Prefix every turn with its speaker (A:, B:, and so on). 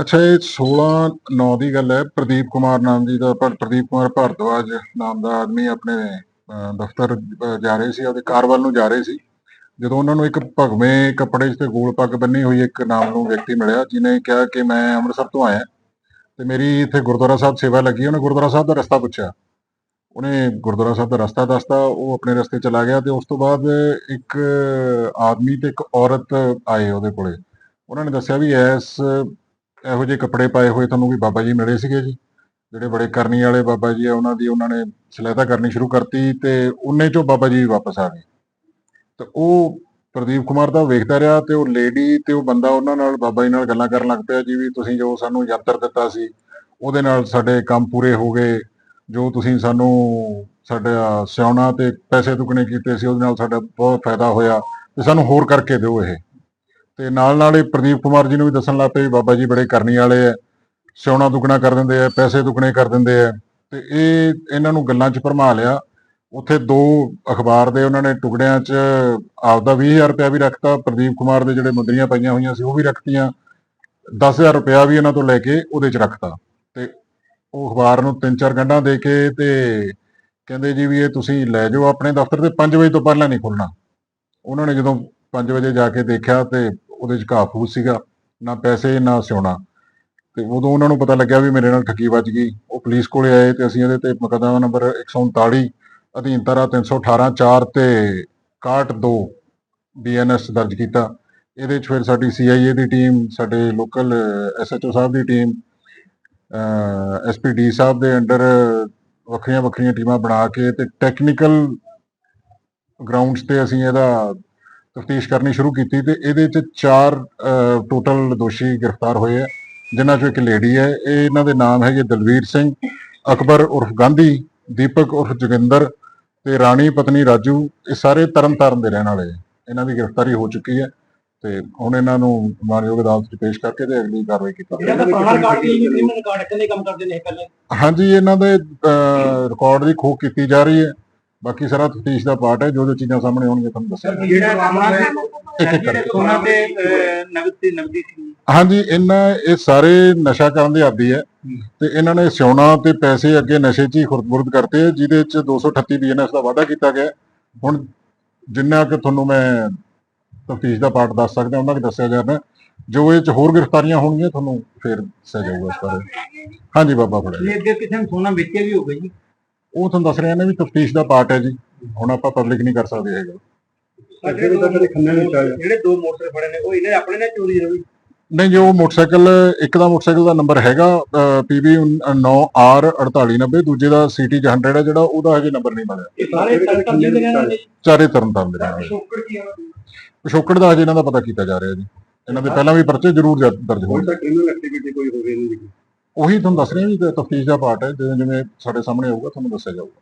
A: ਅੱਛਾ, ਇਹ 16 9 ਦੀ ਗੱਲ ਹੈ। ਪ੍ਰਦੀਪ ਕੁਮਾਰ ਨਾਮ ਜੀ ਦਾ ਪਰ- ਪ੍ਰਦੀਪ ਕੁਮਾਰ ਭਾਰਦਵਾਜ ਨਾਮ ਦਾ ਆਦਮੀ ਆਪਣੇ ਦਫ਼ਤਰ ਜਾ ਰਹੇ ਸੀ ਉਹਦੇ ਕਾਰ ਵੱਲ ਨੂੰ ਜਾ ਰਹੇ ਸੀ। ਜਦੋਂ ਉਹਨਾਂ ਨੂੰ ਇੱਕ ਭਗਵੇਂ ਕੱਪੜੇ 'ਚ ਤੇ ਗੋਲ ਪੱਗ ਬੰਨੀ ਹੋਈ ਇੱਕ ਨਾਮ ਨੂੰ ਵਿਅਕਤੀ ਮਿਲਿਆ ਜਿਨੇ ਕਿਹਾ ਕਿ ਮੈਂ ਅੰਮ੍ਰਿਤਸਰ ਤੋਂ ਆਇਆ। ਤੇ ਮੇਰੀ ਇੱਥੇ ਗੁਰਦੁਆਰਾ ਸਾਹਿਬ ਸੇਵਾ ਲੱਗੀ, ਉਹਨੇ ਗੁਰਦੁਆਰਾ ਸਾਹਿਬ ਦਾ ਰਸਤਾ ਪੁੱਛਿਆ। ਉਹਨੇ ਗੁਰਦੁਆਰਾ ਸਾਹਿਬ ਦਾ ਰਸਤਾ ਦੱਸਤਾ, ਉਹ ਆਪਣੇ ਰਸਤੇ ਚਲਾ ਗਿਆ ਤੇ ਉਸ ਤੋਂ ਬਾਅਦ ਇੱਕ ਆਦਮੀ ਤੇ ਇੱਕ ਔਰਤ ਆਏ ਉਹਦੇ ਕੋਲੇ। ਉਹਨਾਂ ਨੇ ਦੱਸਿਆ ਵੀ ਐਸ ਇਹੋ ਜਿਹੇ ਕੱਪੜੇ ਪਾਏ ਹੋਏ ਤੁਹਾਨੂੰ ਵੀ ਬਾਬਾ ਜੀ ਮਿਲੇ ਸੀਗੇ ਜੀ। ਜਿਹੜੇ ਬੜੇ ਕਰਨੀ ਵਾਲੇ ਬਾਬਾ ਜੀ ਆ, ਉਹਨਾਂ ਦੀ ਉਹਨਾਂ ਨੇ ਸਲਾਹਤਾ ਕਰਨੀ ਸ਼ੁਰੂ ਕਰਤੀ ਤੇ ਉਹਨੇ ਚੋਂ ਬਾਬਾ ਜੀ ਵਾਪਸ ਆ ਗਏ। ਤੇ ਉਹ ਪ੍ਰਦੀਪ ਕੁਮਾਰ ਦਾ ਵੇਖਦਾ ਰਿਹਾ ਤੇ ਉਹ ਲੇਡੀ ਤੇ ਉਹ ਬੰਦਾ ਉਹਨਾਂ ਨਾਲ ਬਾਬਾ ਜੀ ਨਾਲ ਗੱਲਾਂ ਕਰਨ ਲੱਗ ਪਿਆ ਜੀ ਵੀ ਤੁਸੀਂ ਜੋ ਸਾਨੂੰ ਯੰਤਰ ਦਿੱਤਾ ਸੀ, ਉਹਦੇ ਨਾਲ ਸਾਡੇ ਕੰਮ ਪੂਰੇ ਹੋ ਗਏ। ਜੋ ਤੁਸੀਂ ਸਾਨੂੰ ਸਾਡਾ ਸਿਆਉਣਾ ਤੇ ਪੈਸੇ ਦੁੱਗਣੇ ਕੀਤੇ ਸੀ, ਉਹਦੇ ਨਾਲ ਸਾਡਾ ਬਹੁਤ ਫਾਇਦਾ ਹੋਇਆ ਤੇ ਸਾਨੂੰ ਹੋਰ ਕਰਕੇ ਦਿਓ ਇਹ। ਤੇ ਨਾਲ ਨਾਲ ਇਹ ਪ੍ਰਦੀਪ ਕੁਮਾਰ ਜੀ ਨੂੰ ਵੀ ਦੱਸਣ ਲੱਗ ਪਏ ਬਾਬਾ ਜੀ ਬੜੇ ਕਰਨੀ ਵਾਲੇ ਆ ਸਿਆਉਣਾ ਦੁੱਗਣਾ ਕਰ ਦਿੰਦੇ ਆ, ਪੈਸੇ ਦੁੱਗਣੇ ਕਰ ਦਿੰਦੇ ਆ, ਤੇ ਇਹ ਇਹਨਾਂ ਨੂੰ ਗੱਲਾਂ 'ਚ ਭਰਮਾ ਲਿਆ। ਉੱਥੇ ਦੋ ਅਖਬਾਰ ਦੇ ਉਹਨਾਂ ਨੇ ਟੁਕੜਿਆਂ 'ਚ ਆਪਦਾ 20000 ਰੁਪਇਆ ਵੀ ਰੱਖਤਾ, ਪ੍ਰਦੀਪ ਕੁਮਾਰ ਦੇ ਜਿਹੜੇ ਮੁੰਦਰੀਆਂ ਪਈਆਂ ਹੋਈਆਂ ਸੀ ਉਹ ਵੀ ਰੱਖਤੀਆਂ। 10000 ਰੁਪਇਆ ਵੀ ਇਹਨਾਂ ਤੋਂ ਲੈ ਕੇ ਉਹਦੇ 'ਚ ਰੱਖਤਾ। ਤੇ ਉਹ ਅਖਬਾਰ ਨੂੰ ਤਿੰਨ ਚਾਰ ਗੰਢਾਂ ਦੇ ਕੇ ਤੇ ਕਹਿੰਦੇ ਜੀ ਵੀ ਇਹ ਤੁਸੀਂ ਲੈ ਜਾਓ ਆਪਣੇ ਦਫ਼ਤਰ ਤੇ 5 ਵਜੇ ਤੋਂ ਪਹਿਲਾਂ ਨਹੀਂ ਖੁੱਲਣਾ। ਉਹਨਾਂ ਨੇ ਜਦੋਂ 5 ਵਜੇ ਜਾ ਕੇ ਦੇਖਿਆ ਤੇ ਉਹਦੇ 'ਚ ਘਾਹ ਫੂਸ ਸੀਗਾ, ਨਾ ਪੈਸੇ, ਨਾ ਸਿਉਣਾ। ਤੇ ਉਦੋਂ ਉਹਨਾਂ ਨੂੰ ਪਤਾ ਲੱਗਿਆ ਵੀ ਮੇਰੇ ਨਾਲ ਠੱਗੀ ਵੱਜ ਗਈ। ਉਹ ਪੁਲਿਸ ਕੋਲੇ ਆਏ ਤੇ ਅਸੀਂ ਇਹਦੇ ਤੇ ਮੁਕੱਦਮਾ ਨੰਬਰ 139 ਅਧੀਨ ਧਾਰਾ 318 4 ਤੇ 62 ਬੀਐਨਐਸ ਦਰਜ ਕੀਤਾ। ਇਹਦੇ 'ਚ ਫਿਰ ਸਾਡੀ ਸੀਆਈਏ ਦੀ ਟੀਮ, ਸਾਡੇ ਲੋਕਲ ਐਸਐਚਓ ਸਾਹਿਬ ਦੀ ਟੀਮ ਐਸਪੀਡੀ ਸਾਹਿਬ ਦੇ ਅੰਡਰ ਵੱਖਰੀਆਂ ਵੱਖਰੀਆਂ ਟੀਮਾਂ ਬਣਾ ਕੇ ਤੇ ਟੈਕਨੀਕਲ ਗਰਾਊਂਡਸ ਤੇ ਅਸੀਂ ਇਹਦਾ ਤਫਤੀਸ਼ ਕਰਨੀ ਸ਼ੁਰੂ ਕੀਤੀ ਤੇ ਇਹਦੇ 'ਚ ਚਾਰ ਟੋਟਲ ਦੋਸ਼ੀ ਗ੍ਰਿਫਤਾਰ ਹੋਏ ਆ ਜਿਨ੍ਹਾਂ 'ਚੋਂ ਇੱਕ ਲੇਡੀ ਹੈ ਇਹ ਇਹਨਾਂ ਦੇ ਨਾਮ ਹੈਗੇ ਦਲਵੀਰ ਸਿੰਘ ਅਕਬਰ ਉਰਫ ਗਾਂਧੀ ਦੀਪਕ ਉਰਫ ਜੋਗਿੰਦਰ ਤੇ ਰਾਣੀ ਪਤਨੀ ਰਾਜੂ ਇਹ ਸਾਰੇ ਤਰਨ ਤਾਰਨ ਦੇ ਰਹਿਣ ਵਾਲੇ। ਇਹਨਾਂ ਦੀ ਗ੍ਰਿਫਤਾਰੀ ਹੋ ਚੁੱਕੀ ਹੈ ਤੇ ਹੁਣ ਇਹਨਾਂ ਨੂੰ ਮਾਨਯੋਗ ਅਦਾਲਤ 'ਚ ਪੇਸ਼ ਕਰਕੇ ਤੇ ਅਗਲੀ ਕਾਰਵਾਈ ਕੀਤੀ
B: ਪਹਿਲੇ?
A: ਹਾਂਜੀ ਇਹਨਾਂ ਦੇ ਰਿਕਾਰਡ ਦੀ ਖੋਖ ਕੀਤੀ ਜਾ ਰਹੀ ਹੈ। ਬਾਕੀ ਸਾਰਾ ਤਫਤੀਸ਼ ਦਾ ਪਾਰਟ ਹੈ ਜੋ ਜੋ ਚੀਜ਼ਾਂ ਸਾਹਮਣੇ ਆਉਣਗੀਆਂ ਤੁਹਾਨੂੰ ਦੱਸਾਂਗੇ
B: ਜਿਹੜਾ ਮਾਮਲਾ ਹੈ
A: ਇੱਕ ਇੱਕ
B: ਸੋਨਾ ਤੇ ਨਗਦ ਨਗਦੀ ਸੀ।
A: ਹਾਂਜੀ ਇਹਨਾਂ ਇਹ ਸਾਰੇ ਨਸ਼ਾ ਕਰਨ ਦੇ ਆਦੀ ਹੈ ਤੇ ਇਹਨਾਂ ਨੇ ਸਿਉਣਾ ਤੇ ਪੈਸੇ ਅੱਗੇ ਨਸ਼ੇ 'ਚ ਹੀ ਖੁਰਦਬੁਰਦ ਕਰਤੇ ਜਿਹਦੇ 'ਚ 238 ਬੀਐਨਐਸ ਦਾ ਵਾਅਦਾ ਕੀਤਾ ਗਿਆ। ਹੁਣ ਜਿੰਨਾ ਕਿ ਤੁਹਾਨੂੰ ਮੈਂ ਤਫਤੀਸ਼ ਦਾ ਪਾਰਟ ਦੱਸ ਸਕਦਾ ਉਹਨਾਂ ਕਿ ਦੱਸਿਆ ਜਾ ਰਿਹਾ। ਜੋ ਇਹ 'ਚ ਹੋਰ ਗ੍ਰਿਫਤਾਰੀਆਂ ਹੋਣਗੀਆਂ ਤੁਹਾਨੂੰ ਫਿਰ ਦੱਸਿਆ ਜਾਊਗਾ ਇਸ ਬਾਰੇ। ਹਾਂਜੀ ਬਾਬਾ ਫੜਿਆ।
B: ਇਹ ਅੱਗੇ ਕਿਸੇ ਨੂੰ ਸੋਨਾ ਵੇਚਿਆ ਵੀ ਹੋਊਗਾ ਜੀ।
A: ਉਹ ਤੁਹਾਨੂੰ ਦੱਸ ਰਿਹਾ ਨੇ ਵੀ ਤਫਤੀਸ਼ ਦਾ ਪਾਰਟ ਹੈ ਜੀ। ਹੁਣ ਆਪਾਂ ਪਬਲਿਕ ਨਹੀਂ ਕਰ ਸਕਦੇ ਹੈਗੇ।
B: ਜਿਹੜੇ ਦੋ ਮੋਟਰ ਫੜੇ ਨੇ ਉਹ ਇਹਨੇ ਆਪਣੇ ਨਾਲ ਚੋਰੀ ਹੋਈ?
A: ਨਹੀਂ ਜੋ ਮੋਟਰਸਾਈਕਲ ਇੱਕ ਦਾ ਮੋਟਰਸਾਈਕਲ ਦਾ ਨੰਬਰ ਹੈਗਾ PB 9R4890 ਦੂਜੇ ਦਾ CT 100 ਹੈ ਜਿਹੜਾ ਉਹਦਾ ਹਜੇ ਨੰਬਰ ਨਹੀਂ ਮਿਲਿਆ।
B: ਸਾਰੇ ਦੇ ਰਹਿਣ ਵਾਲੇ
A: ਚਾਰੇ ਤਰਨ ਤਾਰਨ ਦੇ ਰਹਿਣ ਵਾਲੇ
B: ਸ਼ੋਕੜ ਕੀ ਆ?
A: ਪਿਛੋਕੜ ਦਾ ਹਜੇ ਇਹਨਾਂ ਦਾ ਪਤਾ ਕੀਤਾ ਜਾ ਰਿਹਾ ਜੀ। ਇਹਨਾਂ ਦੇ ਪਹਿਲਾਂ ਵੀ ਪਰਚੇ ਜ਼ਰੂਰ ਦਰਜ ਹੋਏ
B: ਕ੍ਰਿਮੀਨਲ ਐਕਟੀਵਿਟੀ ਕੋਈ ਹੋਵੇ ਨਹੀਂ
A: ਉਹੀ ਤੁਹਾਨੂੰ ਦੱਸ ਰਿਹਾ ਵੀ ਤਫਤੀਸ਼ ਦਾ ਪਾਰਟ ਹੈ ਜਿਵੇਂ ਜਿਵੇਂ ਸਾਡੇ ਸਾਹਮਣੇ ਆਊਗਾ, ਤੁਹਾਨੂੰ ਦੱਸਿਆ ਜਾਊਗਾ।